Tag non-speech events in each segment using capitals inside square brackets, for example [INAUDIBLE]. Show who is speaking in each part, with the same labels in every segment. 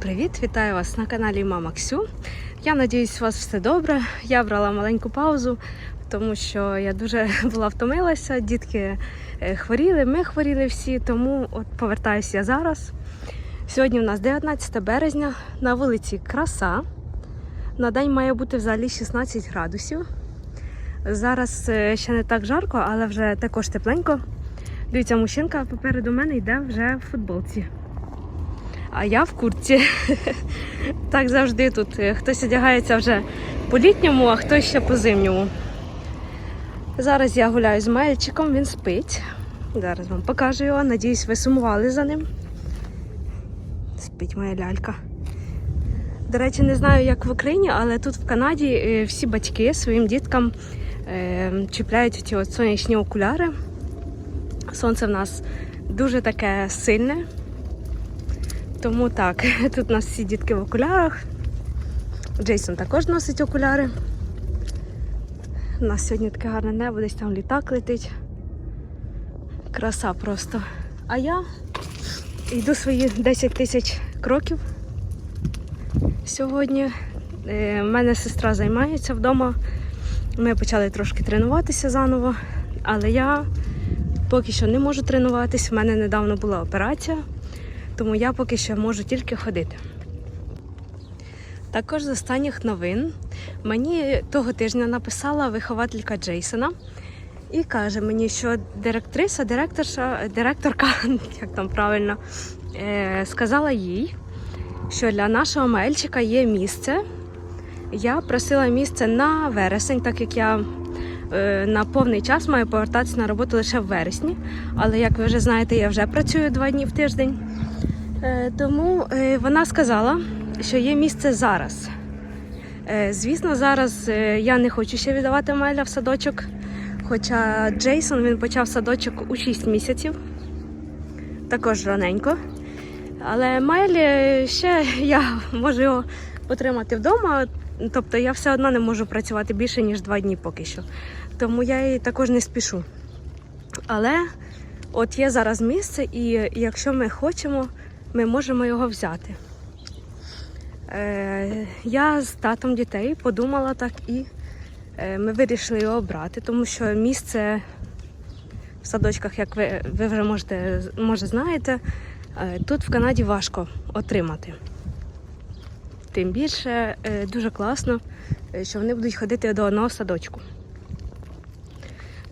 Speaker 1: привіт! Вітаю вас на каналі Мама Ксю. Я надіюсь, у вас все добре. Я брала маленьку паузу, тому що я дуже [LAUGHS] була втомилася. Дітки е, хворіли, ми хворіли всі, тому от повертаюся я зараз. Сьогодні у нас 19 березня, на вулиці краса. На день має бути взагалі 16 градусів. Зараз е, ще не так жарко, але вже також тепленько. Дивіться, мужчинка попереду мене йде вже в футболці. А я в куртці. Так завжди тут. Е, Хтось одягається вже по літньому, а хтось ще по зимньому. Зараз я гуляю з мальчиком, він спить. Зараз вам покажу його. Надіюсь, ви сумували за ним. Спить моя лялька. До речі, не знаю, як в Україні, але тут в Канаді е, всі батьки своїм діткам е, чіпляють ці от сонячні окуляри. Сонце в нас дуже таке сильне. Тому так, [LAUGHS] тут у нас всі дітки в окулярах. Джейсон також носить окуляри. У нас сьогодні таке гарне небо, десь там літак летить. Краса просто. А я йду свої 10 тисяч кроків сьогодні. Е, в мене сестра займається вдома. Ми почали трошки тренуватися заново, але я поки що не можу тренуватись. У мене недавно була операція тому я поки що можу тільки ходити. Також з останніх новин мені того тижня написала вихователька Джейсона і каже мені, що директриса, директорша, директорка, [LAUGHS] як там правильно, е, сказала їй, що для нашого мальчика є місце. Я просила місце на вересень, так як я е, на повний час маю повертатися на роботу лише в вересні. Але як ви вже знаєте, я вже працюю два дні в тиждень. Е, Тому е, вона сказала, що є місце зараз. Е, Звісно, зараз я не хочу ще віддавати Майля в садочок. Хоча Джейсон він почав садочок у 6 місяців, також раненько. Але Майлі ще я можу його потримати вдома, тобто я все одно не можу працювати більше, ніж два дні поки що. Тому я її також не спішу. Але от є зараз місце, і якщо ми хочемо, ми можемо його взяти. Е, я з татом дітей подумала так і е, ми вирішили його брати, тому що місце в садочках, як ви, ви вже можете, може знаєте, е, тут в Канаді важко отримати. Тим більше е, дуже класно, що вони будуть ходити до одного садочку.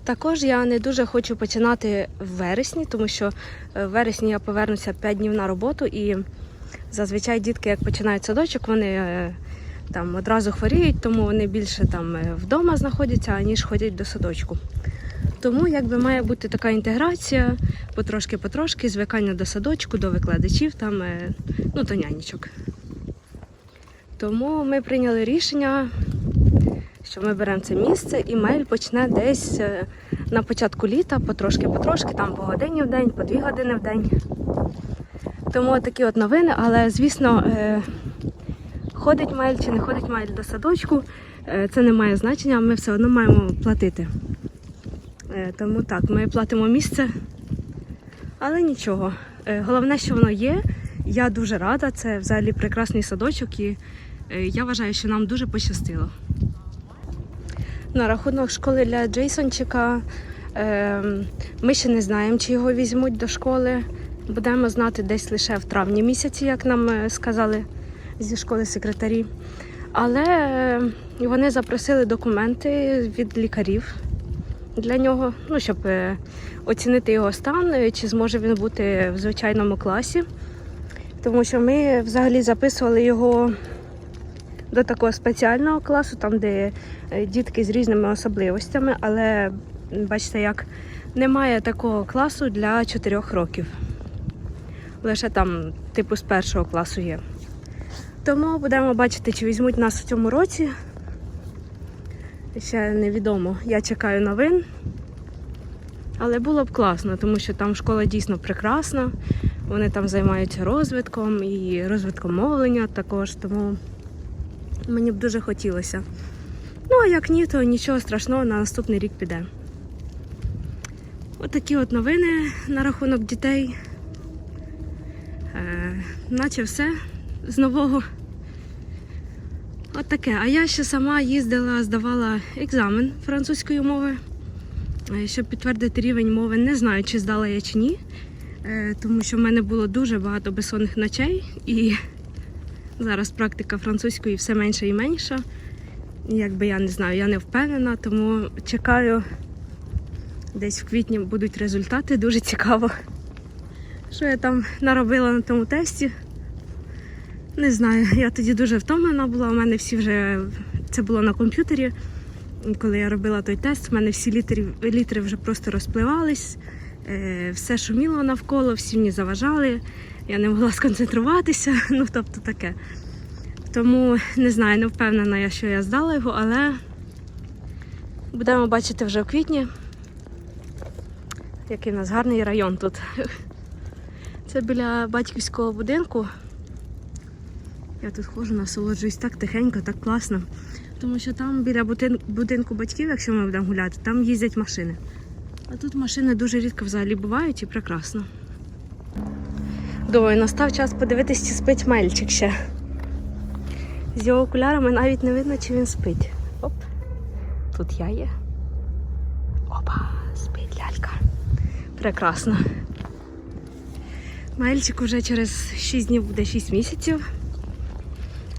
Speaker 1: Також я не дуже хочу починати в вересні, тому що е, в вересні я повернуся 5 днів на роботу і зазвичай дітки, як починають садочок, вони е, там одразу хворіють, тому вони більше там е, вдома знаходяться, аніж ходять до садочку. Тому якби має бути така інтеграція потрошки-потрошки, звикання до садочку, до викладачів, там, ну, до нянечок. Тому ми прийняли рішення, що ми беремо це місце, і мель почне десь е, на початку літа, потрошки-потрошки, там по годині в день, по дві години в день. Тому такі от новини, але звісно, е, ходить мель чи не ходить мель до садочку, е, це не має значення, ми все одно маємо платити. Тому так, ми платимо місце, але нічого. Головне, що воно є. Я дуже рада, це взагалі прекрасний садочок, і я вважаю, що нам дуже пощастило. На рахунок школи для Джейсончика е, ми ще не знаємо, чи його візьмуть до школи. Будемо знати десь лише в травні місяці, як нам е, сказали зі школи секретарі. Але е, вони запросили документи від лікарів для нього, ну, щоб е, оцінити його стан, е, чи зможе він бути в звичайному класі. Тому що ми взагалі записували його до такого спеціального класу, там, де е, дітки з різними особливостями, але бачите, як немає такого класу для 4 років. Лише там, типу, з першого класу є. Тому будемо бачити, чи візьмуть нас в цьому році. Ще невідомо. Я чекаю новин. Але було б класно, тому що там школа дійсно прекрасна. Вони там займаються розвитком і розвитком мовлення також, тому мені б дуже хотілося. Ну, а як ні, то нічого страшного на наступний рік піде. Отакі от новини на рахунок дітей. Е, наче все. з нового. От таке. А я ще сама їздила, здавала екзамен французької мови, е, щоб підтвердити рівень мови. Не знаю, чи здала я чи ні, е, тому що в мене було дуже багато безсонних ночей, і зараз практика французької все менше і менша. Якби я не знаю, я не впевнена, тому чекаю. Десь в квітні будуть результати, дуже цікаво. Що я там наробила на тому тесті? Не знаю, я тоді дуже втомлена була. У мене всі вже це було на комп'ютері. Коли я робила той тест, в мене всі літери, літери вже просто розпливались, е, все шуміло навколо, всі мені заважали, я не могла сконцентруватися. [LAUGHS] Ну, тобто таке. Тому не знаю, не впевнена я, що я здала його, але будемо бачити вже в квітні, який в нас гарний район тут. [LAUGHS] Це біля батьківського будинку. Я тут ходжу, насолоджуюсь так тихенько, так класно. Тому що там біля будинку батьків, якщо ми будемо гуляти, там їздять машини. А тут машини дуже рідко взагалі бувають і прекрасно. Думаю, настав час подивитись, чи спить мельчик ще. З його окулярами навіть не видно, чи він спить. Оп, тут я є. Опа, спить лялька. Прекрасно. Мельчик уже через 6 днів буде 6 місяців.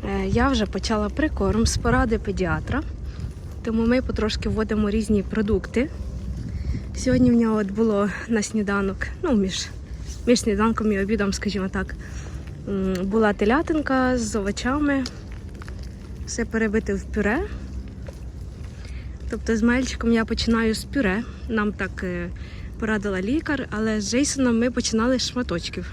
Speaker 1: Е, Я вже почала прикорм з поради педіатра, тому ми потрошки вводимо різні продукти. Сьогодні в нього от було на сніданок, ну, між, між сніданком і обідом, скажімо так, була телятинка з овочами, все перебите в пюре. Тобто з мальчиком я починаю з пюре. Нам так е, порадила лікар, але з Джейсоном ми починали з шматочків.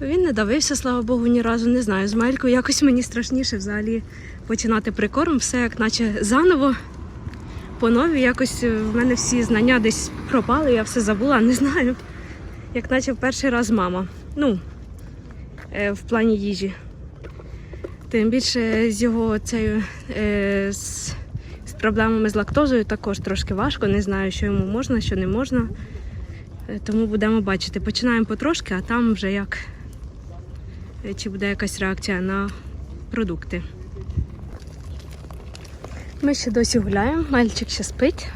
Speaker 1: Він не давився, слава Богу, ні разу не знаю. З Мелькою якось мені страшніше взагалі починати прикорм, все як наче заново. По нові якось в мене всі знання десь пропали, я все забула, не знаю. Як наче в перший раз мама. Ну, е, в плані їжі. Тим більше з його цією е, з, з проблемами з лактозою також трошки важко. Не знаю, що йому можна, що не можна. Е, Тому будемо бачити. Починаємо потрошки, а там вже як чи буде якась реакція на продукти. Ми ще досі гуляємо, мальчик ще спить.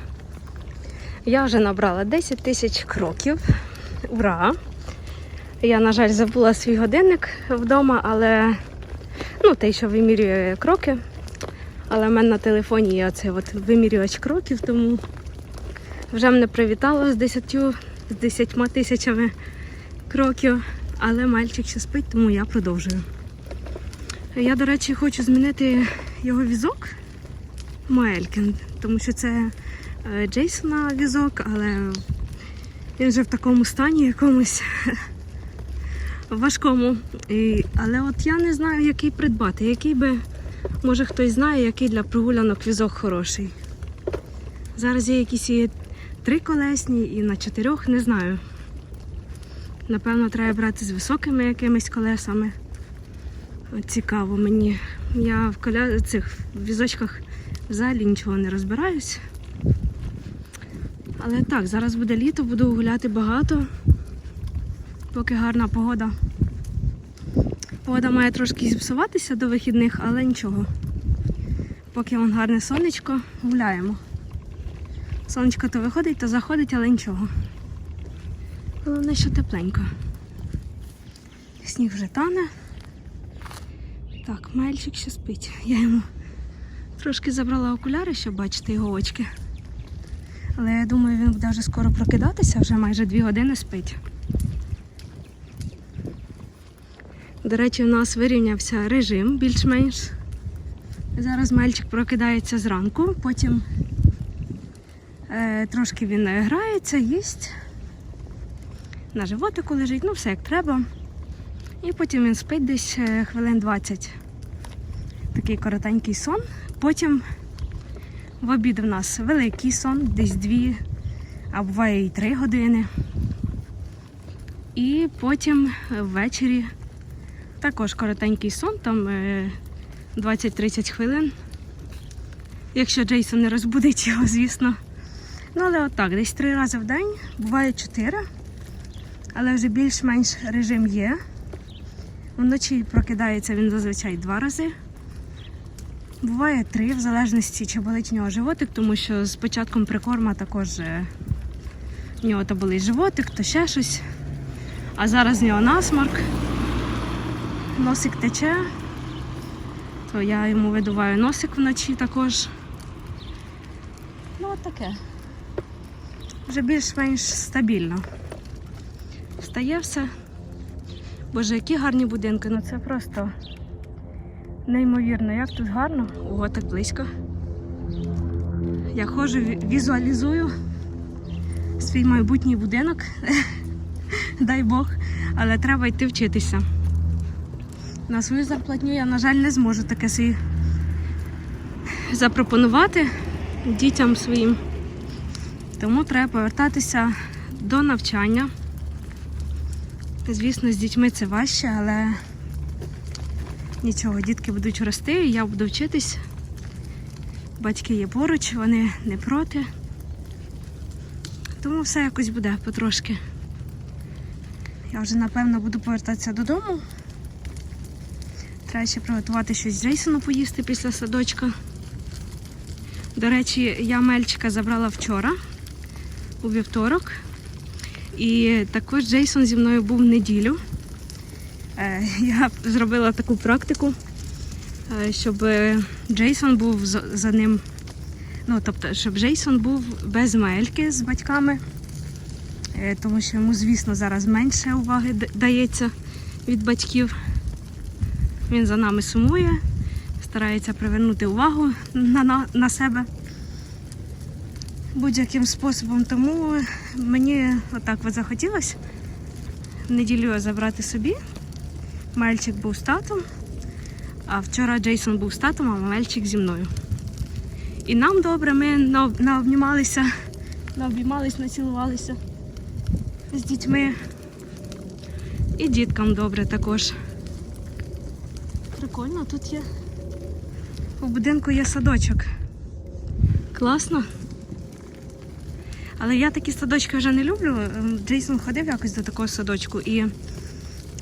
Speaker 1: Я вже набрала 10 тисяч кроків. Ура! Я, на жаль, забула свій годинник вдома, але ну, той, що вимірює кроки. Але в мене на телефоні є оцей от вимірювач кроків, тому вже мене привітало з 10, з 10 тисячами кроків. Але мальчик ще спить, тому я продовжую. Я, до речі, хочу змінити його візок Моелькін, тому що це е, Джейсона візок, але він вже в такому стані якомусь важкому. І, але от я не знаю, який придбати, який би, може хтось знає, який для прогулянок візок хороший. Зараз є якісь і триколесні, і на чотирьох, не знаю. Напевно, треба брати з високими якимись колесами. Цікаво мені. Я в коля... цих візочках взагалі нічого не розбираюсь. Але так, зараз буде літо, буду гуляти багато, поки гарна погода. Погода має трошки зіпсуватися до вихідних, але нічого. Поки вон гарне сонечко, гуляємо. Сонечко то виходить, то заходить, але нічого. Головне, що тепленько. Сніг вже тане. Так, мальчик ще спить. Я йому трошки забрала окуляри, щоб бачити його очки. Але я думаю, він буде вже скоро прокидатися, вже майже дві години спить. До речі, у нас вирівнявся режим більш-менш. Зараз мальчик прокидається зранку, потім е, трошки він грається, їсть. На животику лежить, ну все як треба. І потім він спить десь е, хвилин 20. Такий коротенький сон. Потім в обід в нас великий сон, десь 2, а буває і 3 години. І потім ввечері також коротенький сон, там е, 20-30 хвилин. Якщо Джейсон не розбудить його, звісно. Ну, але отак, десь три рази в день, буває чотири. Але вже більш-менш режим є. Вночі прокидається він зазвичай два рази. Буває три, в залежності, чи болить в нього животик, тому що з початком прикорма також е, в нього то болить животик, то ще щось. А зараз в нього насморк, носик тече, то я йому видуваю носик вночі також. Ну, от таке. Вже більш-менш стабільно. Встає все. Боже, які гарні будинки, ну це просто неймовірно, як тут гарно. Ого, так близько. Я ходжу, візуалізую свій майбутній будинок. [LAUGHS] Дай Бог, але треба йти вчитися. На свою зарплатню я, на жаль, не зможу таке собі запропонувати дітям своїм. Тому треба повертатися до навчання. Звісно, з дітьми це важче, але нічого, дітки будуть рости, я буду вчитись. Батьки є поруч, вони не проти. Тому все якось буде потрошки. Я вже напевно буду повертатися додому. Треба ще приготувати щось Джейсону поїсти після садочка. До речі, я Мельчика забрала вчора, у вівторок. І також Джейсон зі мною був в неділю. Е, Я зробила таку практику, е, щоб Джейсон був за ним. Ну, тобто, щоб Джейсон був без Мельки з батьками, Е, тому що йому, звісно, зараз менше уваги дається від батьків. Він за нами сумує, старається привернути увагу на, на, на себе будь-яким способом. Тому мені отак от захотілося неділю забрати собі. Мальчик був з татом, а вчора Джейсон був з татом, а Мельчик зі мною. І нам добре, ми на- наобнімалися, наобіймались, націлувалися з дітьми. І діткам добре також. Прикольно, тут є. У будинку є садочок. Класно. Але я такі садочки вже не люблю. Ем, Джейсон ходив якось до такого садочку і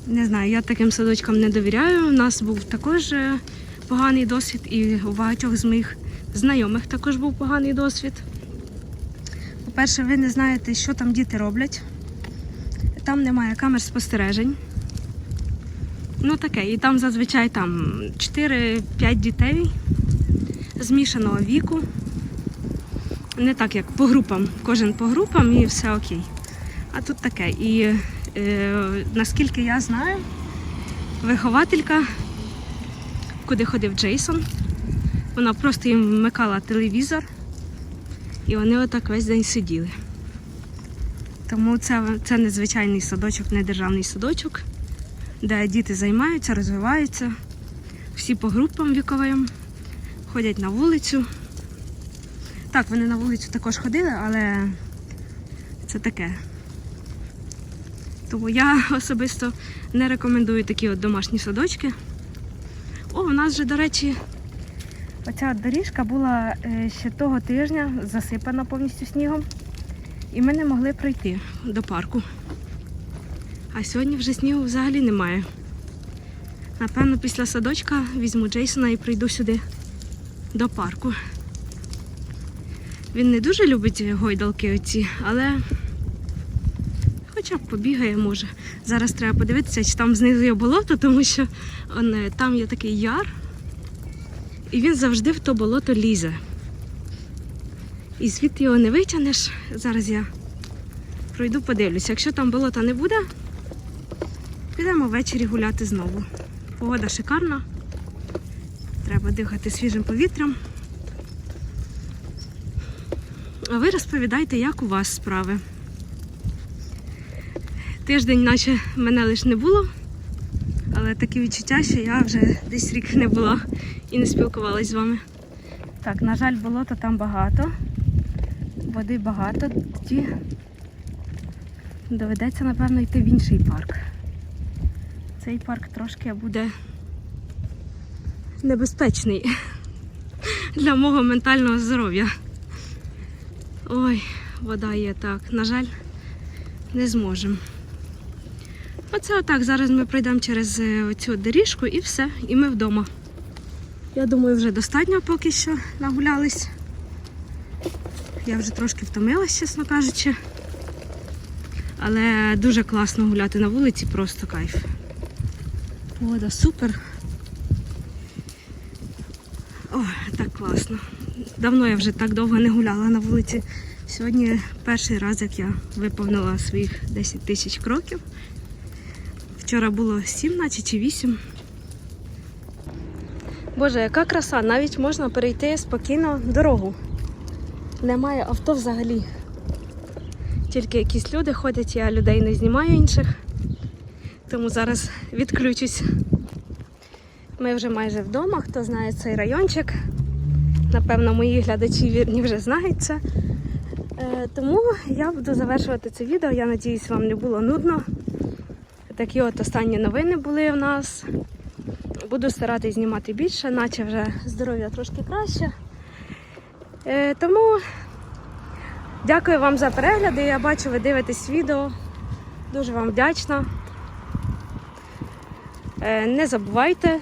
Speaker 1: не знаю, я таким садочкам не довіряю. У нас був також е, поганий досвід, і у багатьох з моїх знайомих також був поганий досвід. По-перше, ви не знаєте, що там діти роблять. Там немає камер спостережень. Ну таке, і там зазвичай там 4-5 дітей змішаного віку. Не так, як по групам. Кожен по групам і все окей. А тут таке. І наскільки я знаю, вихователька, куди ходив Джейсон, вона просто їм вмикала телевізор, і вони отак весь день сиділи. Тому це, це не звичайний садочок, не державний садочок, де діти займаються, розвиваються, всі по групам віковим, ходять на вулицю. Так, вони на вулицю також ходили, але це таке. Тому я [LAUGHS] особисто не рекомендую такі от домашні садочки. О, у нас же, до речі, оця доріжка була е, ще того тижня засипана повністю снігом. І ми не могли пройти до парку. А сьогодні вже снігу взагалі немає. Напевно, після садочка візьму Джейсона і прийду сюди до парку. Він не дуже любить гойдалки оці, але хоча б побігає може. Зараз треба подивитися, чи там знизу є болото, тому що он, е, там є такий яр, і він завжди в то болото лізе. І звідти його не витягнеш. Зараз я пройду, подивлюся. Якщо там болота не буде, підемо ввечері гуляти знову. Погода шикарна. Треба дихати свіжим повітрям. А ви розповідайте, як у вас справи. Тиждень, наче мене лише не було, але таке відчуття, що я вже десь рік не була і не спілкувалась з вами. Так, на жаль, болота там багато. Води багато, тоді доведеться, напевно, йти в інший парк. Цей парк трошки буде небезпечний для мого ментального здоров'я. Ой, вода є так. На жаль, не зможемо. Оце отак. Зараз ми пройдемо через е, цю доріжку і все, і ми вдома. Я думаю, вже достатньо поки що нагулялись. Я вже трошки втомилась, чесно кажучи. Але дуже класно гуляти на вулиці, просто кайф. Погода супер. О, так класно. Давно я вже так довго не гуляла на вулиці. Сьогодні перший раз, як я виповнила своїх 10 тисяч кроків. Вчора було 7, наче чи 8. Боже, яка краса! Навіть можна перейти спокійно дорогу. Немає авто взагалі. Тільки якісь люди ходять, я людей не знімаю інших. Тому зараз відключусь. Ми вже майже вдома. Хто знає цей райончик? Напевно, мої глядачі вірні вже знають це. Е, тому я буду завершувати це відео. Я надіюсь, вам не було нудно. Такі от останні новини були в нас. Буду старатись знімати більше, наче вже здоров'я трошки краще. Е, тому дякую вам за перегляди. Я бачу, ви дивитесь відео. Дуже вам вдячна. Е, не забувайте,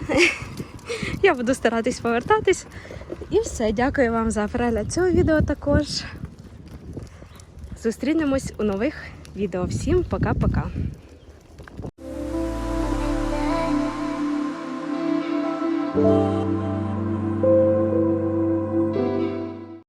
Speaker 1: [LAUGHS] я буду старатись повертатись. І все, дякую вам за перегляд цього відео також. Зустрінемось у нових відео. Всім пока-пока.